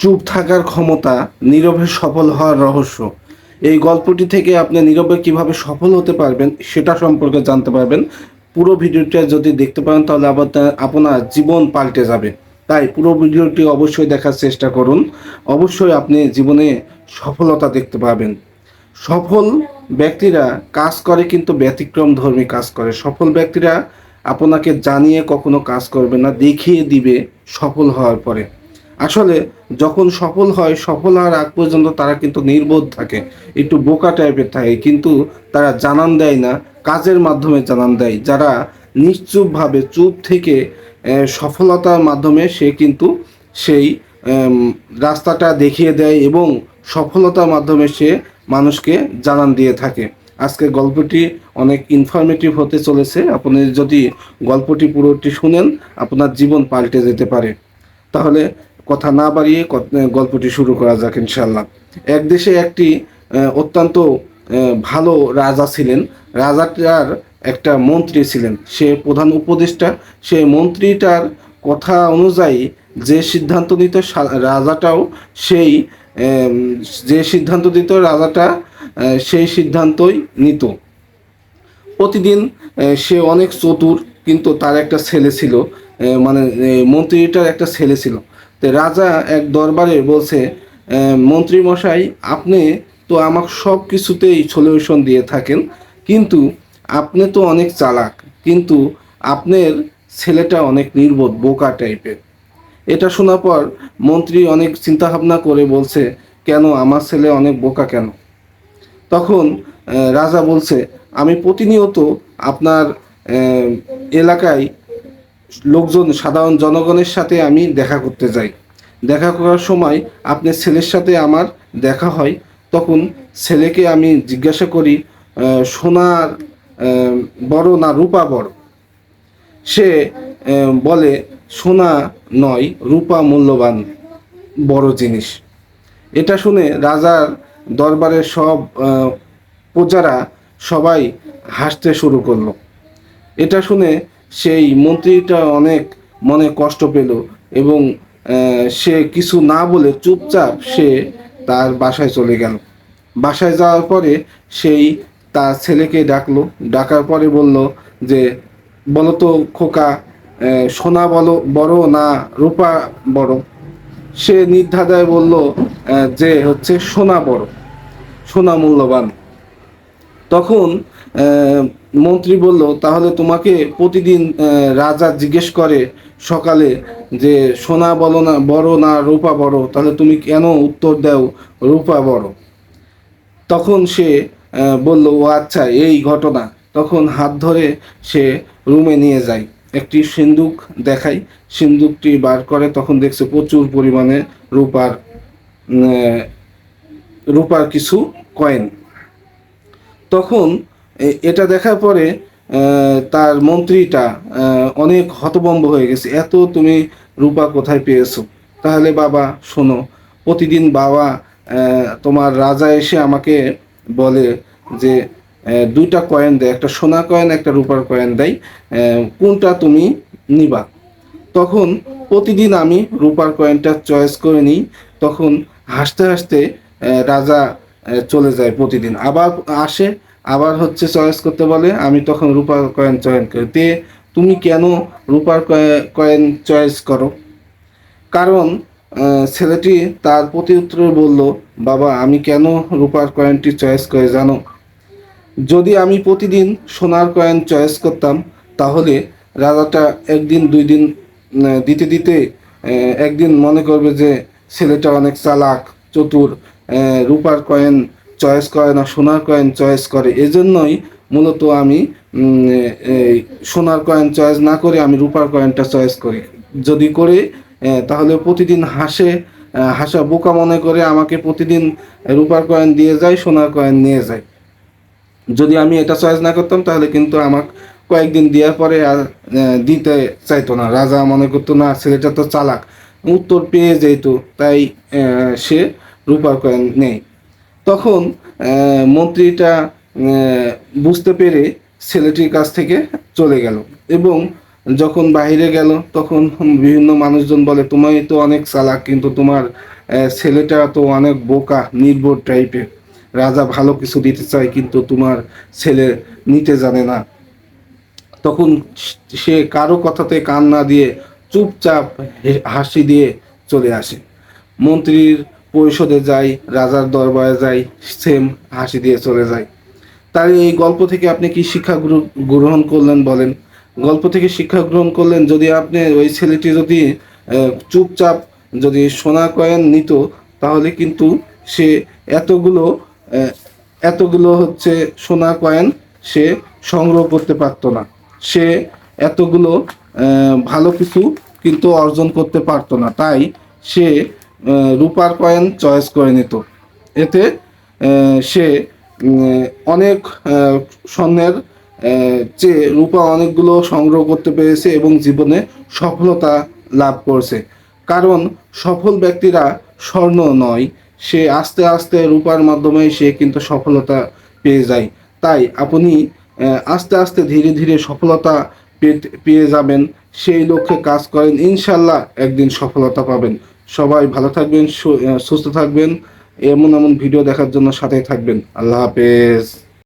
চুপ থাকার ক্ষমতা নীরবে সফল হওয়ার রহস্য। এই গল্পটি থেকে আপনি নীরবে কীভাবে সফল হতে পারবেন সেটা সম্পর্কে জানতে পারবেন। পুরো ভিডিওটা যদি দেখতে পারেন, তাহলে আবার আপনার জীবন পাল্টে যাবে। তাই পুরো ভিডিওটি অবশ্যই দেখার চেষ্টা করুন। অবশ্যই আপনি জীবনে সফলতা দেখতে পাবেন। সফল ব্যক্তিরা কাজ করে কিন্তু ব্যতিক্রম ধর্মী কাজ করে। সফল ব্যক্তিরা আপনাকে জানিয়ে কখনো কাজ করবে না, দেখিয়ে দিবে সফল হওয়ার পরে। আসলে যখন সফল হয়, সফল হওয়ার আগ পর্যন্ত তারা কিন্তু নির্বোধ থাকে, একটু বোকা টাইপের থাকে, কিন্তু তারা জানান দেয় না, কাজের মাধ্যমে জানান দেয়। যারা নিশ্চুপভাবে চুপ থেকে সফলতার মাধ্যমে সে কিন্তু সেই রাস্তাটা দেখিয়ে দেয় এবং সফলতার মাধ্যমে সে মানুষকে জানান দিয়ে থাকে। আজকে গল্পটি অনেক ইনফরমেটিভ হতে চলেছে। আপনি যদি গল্পটি পুরোটি শুনেন, আপনার জীবন পাল্টে যেতে পারে। তাহলে কথা না বাড়িয়ে গল্পটি শুরু করা যাক ইনশাল্লাহ এক দেশে একটি অত্যন্ত ভালো রাজা ছিলেন। রাজাটার একটা মন্ত্রী ছিলেন। সে প্রধান উপদেষ্টা। সে মন্ত্রীটার কথা অনুযায়ী যে সিদ্ধান্ত দিত রাজাটাও সেই যে সিদ্ধান্ত দিত রাজাটা সেই সিদ্ধান্তই নিত। প্রতিদিন সে অনেক চতুর, কিন্তু তার একটা ছেলে ছিল। মানে মন্ত্রীটার একটা ছেলে ছিল। রাজা এক দরবারে বলছে আহ, মন্ত্রী মশাই আপনি তো আমাকে সব কিছুতেই সলিউশন দিয়ে থাকেন কিন্তু আপনি তো অনেক চালাক কিন্তু আপনার ছেলেটা অনেক নির্বোধ বোকা টাইপের। এটা শোনার পর মন্ত্রী অনেক চিন্তা ভাবনা করে বলছে কেন আমার ছেলে অনেক বোকা কেন? তখন রাজা বলছে আমি প্রতিনিয়ত আপনার এলাকায় লোকজন, সাধারণ জনগণের সাথে আমি দেখা করতে যাই। দেখা করার সময় আপনার ছেলের সাথে আমার দেখা হয়, তখন ছেলেকে আমি জিজ্ঞাসা করি সোনার বড় না রূপা বড়? সে বলে, সোনা নয়, রূপা মূল্যবান, বড় জিনিস। এটা শুনে রাজার দরবারের সব প্রজারা সবাই হাসতে শুরু করল। এটা শুনে সেই মন্ত্রীটা অনেক মনে কষ্ট পেল এবং সে কিছু না বলে চুপচাপ সে তার বাসায় চলে গেল। বাসায় যাওয়ার পরে সেই তার ছেলেকে ডাকলো। ডাকার পরে বলল যে, বলো তো খোকা সোনা বলো, বড় না রূপা বড়? সে নির্ধারায় বলল যে হচ্ছে সোনা বড়, সোনা মূল্যবান। তখন মন্ত্রী বলল, তাহলে তোমাকে প্রতিদিন রাজা জিজ্ঞেস করে সকালে যে, সোনা বলো না, বড় না রূপা বড়? তাহলে তুমি কেন উত্তর দাও, রূপা বড়? তখন সে বলল, ও আচ্ছা এই ঘটনা। তখন হাত ধরে সে রুমে নিয়ে যায়। একটি সিন্দুক দেখাই সিন্দুকটি বার করে তখন দেখছে প্রচুর পরিমাণে রূপার রূপার কিছু কয়েন। তখন এটা দেখার পরে তার মন্ত্রীটা অনেক হতবম্ব হয়ে গেছে। এত তুমি রূপা কোথায় পেয়েছ? তাহলে বাবা, শোনো, প্রতিদিন বাবা তোমার রাজা এসে আমাকে বলে যে দুইটা কয়েন দেয়, একটা সোনা কয়েন, একটা রূপার কয়েন দেয় কোনটা তুমি নিবা? তখন প্রতিদিন আমি রূপার কয়েনটা চয়েস করে নিই, তখন হাসতে হাসতে রাজা চলে যায় প্রতিদিন। আবার আসে আবার হচ্ছে চয়েস করতে বলে, আমি তখন রূপার কয়েন চয়ন করি। তে তুমি কেন রূপার কয়ে- কয়েন চয়েস করো? কারণ ছেলেটি তার প্রতি উত্তরে বলল, বাবা, আমি কেন রূপার কয়েনটি চয়েস করে জানো? যদি আমি প্রতিদিন সোনার কয়েন চয়েস করতাম, তাহলে রাজাটা একদিন, দুই দিন দিতে দিতে একদিন মনে করবে যে ছেলেটা অনেক চালাক, চতুর রূপার কয়েন চয়েস করে না, সোনার কয়েন চয়েস করে, এজন্যই মূলত আমি এই সোনার কয়েন চয়েস না করে আমি রূপার কয়েনটা চয়েস করি। যদি করে তাহলে প্রতিদিন হাসে হাসা বোকা মনে করে আমাকে প্রতিদিন রূপার কয়েন দিয়ে যায়, সোনার কয়েন নিয়ে যায়। যদি আমি এটা চয়েস না করতাম, তাহলে কিন্তু আমার কয়েকদিন দেওয়ার পরে আর দিতে চাইতো না। রাজা মনে করতো, না, ছেলেটা তো চালাক। উত্তর পেয়ে যেত, তাই সে রূপার কয়েন নেই। তখন মন্ত্রীটা বুঝতে পেরে ছেলেটির কাছ থেকে চলে গেল। এবং যখন বাইরে গেল, তখন বিভিন্ন মানুষজন বলে, তোমায় তো অনেক চালাক, কিন্তু তোমার ছেলেটা তো অনেক বোকা নির্ভর টাইপের রাজা ভালো কিছু দিতে চায়, কিন্তু তোমার ছেলে নিতে জানে না। তখন সে কারও কথাতে কান না দিয়ে চুপচাপ হাসি দিয়ে চলে আসে। মন্ত্রীর পরিষদে যায় রাজার দরবারে যায় সেম হাসি দিয়ে চলে যায় তাই এই গল্প থেকে আপনি কি শিক্ষা গ্রহ- গ্রহণ করলেন বলেন? গল্প থেকে শিক্ষা গ্রহণ করলেন যদি আপনি ওই ছেলেটি যদি চুপচাপ যদি সোনা কয়েন নিত, তাহলে কিন্তু সে এতগুলো এতগুলো হচ্ছে সোনা কয়েন সে সংগ্রহ করতে পারতো না। সে এতগুলো ভালো কিছু কিন্তু অর্জন করতে পারতো না। তাই সে রূপার কয়েন চয়েস করে নিত। এতে সে অনেক স্বর্ণের চেয়ে রূপা অনেকগুলো সংগ্রহ করতে পেরেছে এবং জীবনে সফলতা লাভ করছে। কারণ, সফল ব্যক্তিরা স্বর্ণ নয়, সে আস্তে আস্তে রূপার মাধ্যমে সে কিন্তু সফলতা পেয়ে যায়। তাই আপনি আস্তে আস্তে ধীরে ধীরে সফলতা পেয়ে যাবেন, সেই লক্ষ্যে কাজ করেন, ইনশাল্লাহ একদিন সফলতা পাবেন। সবাই ভালো থাকবেন সুস্থ থাকবেন এমন এমন ভিডিও দেখার জন্য সাথে থাকবেন। আল্লাহ হাফেজ।